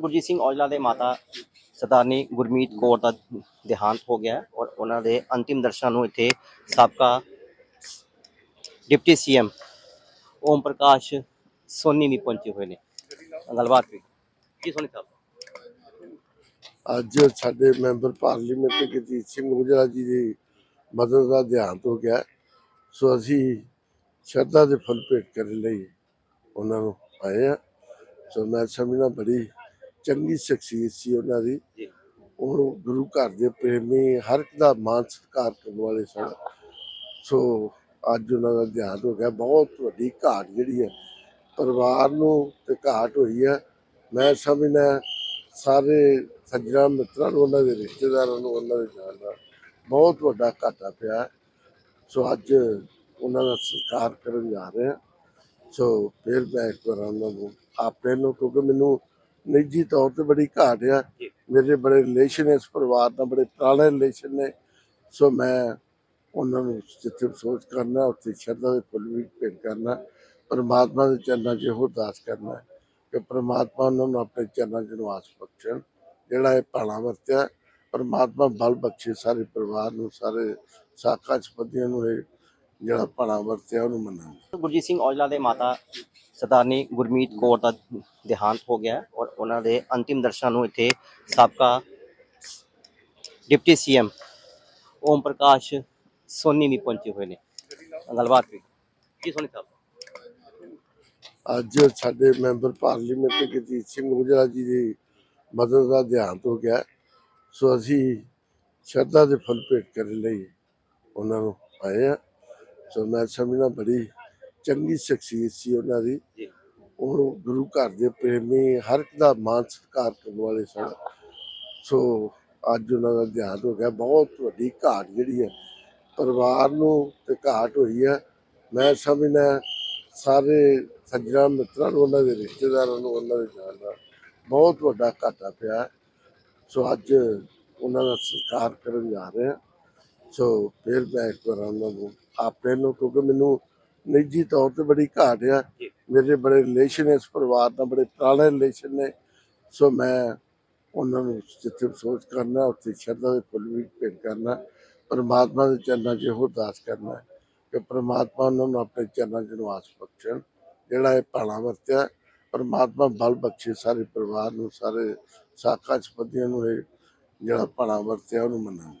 ਗੁਰਜੀਤ ਸਿੰਘ ਔਜਲਾ ਦੇ ਮਾਤਾ ਸਰਦਾਰਨੀ ਗੁਰਮੀਤ ਕੌਰ ਦਾ ਦੇਹਾਂਤ ਹੋ ਗਿਆ ਔਰ ਉਹਨਾਂ ਦੇ ਅੰਤਿਮ ਦਰਸ਼ਨਾਂ ਨੂੰ ਇੱਥੇ ਸਾਬਕਾ ਡਿਪਟੀ ਸੀਐਮ ਓਮ ਪ੍ਰਕਾਸ਼ ਸੋਨੀ ਵੀ ਪਹੁੰਚੇ ਹੋਏ ਨੇ। ਗੱਲਬਾਤ ਵੀ ਜੀ ਸੋਨੀ ਸਾਹਿਬ। ਅੱਜ ਸਾਡੇ ਮੈਂਬਰ ਪਾਰਲੀਮੈਂਟ ਗੁਰਜੀਤ ਸਿੰਘ ਔਜਲਾ ਜੀ ਦੀ ਮਦਦ ਦਾ ਦੇਹਾਂਤ ਹੋ ਗਿਆ ਸੋ ਅਸੀਂ ਸ਼ਰਧਾ ਦੇ ਫੁੱਲ ਭੇਟ ਕਰਨ ਲਈ ਉਹਨਾਂ ਨੂੰ ਆਏ ਆ ਸੋ ਮੈਂ ਸਮਝਣਾ ਬੜੀ ਚੰਗੀ ਸ਼ਖਸੀਅਤ ਸੀ ਉਹਨਾਂ ਦੀ। ਉਹ ਗੁਰੂ ਘਰ ਦੇ ਪ੍ਰੇਮੀ ਹਰ ਇੱਕ ਦਾ ਮਾਨ ਸਤਿਕਾਰ ਕਰਨ ਵਾਲੇ ਸਨ। ਸੋ ਅੱਜ ਉਹਨਾਂ ਦਾ ਦੇਹਾਂਤ ਹੋ ਗਿਆ। ਬਹੁਤ ਵੱਡੀ ਘਾਟ ਜਿਹੜੀ ਹੈ ਪਰਿਵਾਰ ਨੂੰ ਤੇ ਘਾਟ ਹੋਈ ਹੈ। ਮੈਂ ਸਮਝਦਾ ਸਾਰੇ ਸੱਜਣਾ ਮਿੱਤਰਾਂ ਨੂੰ ਉਹਨਾਂ ਦੇ ਰਿਸ਼ਤੇਦਾਰਾਂ ਨੂੰ ਉਹਨਾਂ ਦੇ ਜਾਣ ਦਾ ਬਹੁਤ ਵੱਡਾ ਘਾਟਾ ਪਿਆ। ਸੋ ਅੱਜ ਉਹਨਾਂ ਦਾ ਸਤਿਕਾਰ ਕਰਨ ਜਾ ਰਹੇ ਹਾਂ। ਸੋ ਫਿਰ ਮੈਂ ਇੱਕ ਵਾਰ ਉਹਨਾਂ ਨੂੰ ਆਪੇ ਨੂੰ ਕਿਉਂਕਿ ਮੈਨੂੰ ਨਿੱਜੀ ਤੌਰ ਤੇ ਬੜੀ ਘਾਟ ਆ। ਮੇਰੇ ਬੜੇ ਰਿਲੇਸ਼ਨ ਇਸ ਪਰਿਵਾਰ ਨਾਲ ਬੜੇ ਪੁਰਾਣੇ ਰਿਲੇਸ਼ਨ ਨੇ। ਸੋ ਮੈਂ ਉਹਨਾਂ ਨੂੰ ਜਿੱਥੇ ਸੋਚ ਕਰਨਾ ਉੱਥੇ ਸ਼ਰਧਾ ਦੇ ਫੁੱਲ ਵੀ ਭੇਟ ਕਰਨਾ ਪਰਮਾਤਮਾ ਦੇ ਚਰਨਾਂ 'ਚ ਇਹੋ ਅਰਦਾਸ ਕਰਨਾ ਕਿ ਪਰਮਾਤਮਾ ਉਹਨਾਂ ਨੂੰ ਆਪਣੇ ਚਰਨਾਂ 'ਚ ਨਿਵਾਸ ਬਖਸ਼ਣ। ਜਿਹੜਾ ਇਹ ਭਾਣਾ ਵਰਤਿਆ ਪਰਮਾਤਮਾ ਬਲ ਬਖਸ਼ੇ ਸਾਰੇ ਪਰਿਵਾਰ ਨੂੰ ਸਾਰੇ ਸਾਖਾ ਸੰਬੰਧੀਆਂ ਨੂੰ ਇਹ ਜਿਹੜਾ ਭਾਣਾ ਵਰਤਿਆ ਉਹਨੂੰ ਮੰਨਣ ਗੁਰਜੀਤ ਸਿੰਘ ਔਜਲਾ ਦੇ ਮਾਤਾ ਸਰਦਾਰਨੀ ਗੁਰਮੀਤ ਕੌਰ ਦਾ ਦੇਹਾਂਤ ਹੋ ਗਿਆ ਔਰ ਉਹਨਾਂ ਦੇ ਅੰਤਿਮ ਦਰਸ਼ਨਾਂ ਨੂੰ ਇੱਥੇ ਸਾਬਕਾ ਡਿਪਟੀ ਸੀਐਮ ਓਮ ਪ੍ਰਕਾਸ਼ ਸੋਨੀ ਵੀ ਪਹੁੰਚੇ ਹੋਏ ਨੇ। ਗੱਲਬਾਤ ਵੀ ਜੀ ਸੋਨੀ ਸਾਹਿਬ। ਅੱਜ ਸਾਡੇ ਮੈਂਬਰ ਪਾਰਲੀਮੈਂਟ ਗੁਰਜੀਤ ਸਿੰਘ ਔਜਲਾ ਜੀ ਦੀ ਮਦਦ ਦਾ ਦੇਹਾਂਤ ਹੋ ਗਿਆ ਸੋ ਅਸੀਂ ਸ਼ਰਧਾ ਦੇ ਫੁੱਲ ਭੇਟ ਕਰਨ ਲਈ ਉਹਨਾਂ ਨੂੰ ਆਏ ਆ ਸੋ ਮੈਂ ਸਮਝਣਾ ਬੜੀ ਚੰਗੀ ਸ਼ਖਸੀਅਤ ਸੀ ਉਹਨਾਂ ਦੀ। ਉਹ ਗੁਰੂ ਘਰ ਦੇ ਪ੍ਰੇਮੀ ਹਰ ਇੱਕ ਦਾ ਮਾਨ ਸਤਿਕਾਰ ਕਰਨ ਵਾਲੇ ਸਨ। ਸੋ ਅੱਜ ਉਹਨਾਂ ਦਾ ਦੇਹਾਂਤ ਹੋ ਗਿਆ। ਬਹੁਤ ਵੱਡੀ ਘਾਟ ਜਿਹੜੀ ਹੈ ਪਰਿਵਾਰ ਨੂੰ ਤੇ ਘਾਟ ਹੋਈ ਹੈ। ਮੈਂ ਸਮਝਦਾ ਸਾਰੇ ਸੱਜਣਾ ਮਿੱਤਰਾਂ ਨੂੰ ਉਹਨਾਂ ਦੇ ਰਿਸ਼ਤੇਦਾਰਾਂ ਨੂੰ ਉਹਨਾਂ ਦੇ ਜਾਣ ਦਾ ਬਹੁਤ ਵੱਡਾ ਘਾਟਾ ਪਿਆ। ਸੋ ਅੱਜ ਉਹਨਾਂ ਦਾ ਸਤਿਕਾਰ ਕਰਨ ਜਾ ਰਹੇ ਹਾਂ। ਸੋ ਫਿਰ ਮੈਂ ਇੱਕ ਵਾਰ ਉਹਨਾਂ ਨੂੰ ਆਪੇ ਨੂੰ ਕਿਉਂਕਿ ਮੈਨੂੰ ਨਿੱਜੀ ਤੌਰ ਤੇ ਬੜੀ ਘਾਟ ਆ। ਮੇਰੇ ਬੜੇ ਰਿਲੇਸ਼ਨ ਇਸ ਪਰਿਵਾਰ ਨਾਲ ਬੜੇ ਪੁਰਾਣੇ ਰਿਲੇਸ਼ਨ ਨੇ। ਸੋ ਮੈਂ ਉਹਨਾਂ ਨੂੰ ਜਿੱਥੇ ਸੋਚ ਕਰਨਾ ਉੱਥੇ ਸ਼ਰਧਾ ਦੇ ਫੁੱਲ ਵੀ ਭੇਟ ਕਰਨਾ ਪਰਮਾਤਮਾ ਦੇ ਚਰਨਾਂ 'ਚ ਇਹੋ ਅਰਦਾਸ ਕਰਨਾ ਕਿ ਪਰਮਾਤਮਾ ਉਹਨਾਂ ਨੂੰ ਆਪਣੇ ਚਰਨਾਂ 'ਚ ਨਿਵਾਸ ਬਖਸ਼ਣ। ਜਿਹੜਾ ਇਹ ਭਾਣਾ ਵਰਤਿਆ ਪਰਮਾਤਮਾ ਬਲ ਬਖਸ਼ੇ ਸਾਰੇ ਪਰਿਵਾਰ ਨੂੰ ਸਾਰੇ ਸਾਖਾ ਸੰਬੰਧੀਆਂ ਨੂੰ ਇਹ ਜਿਹੜਾ ਭਾਣਾ ਵਰਤਿਆ ਉਹਨੂੰ ਮੰਨਣ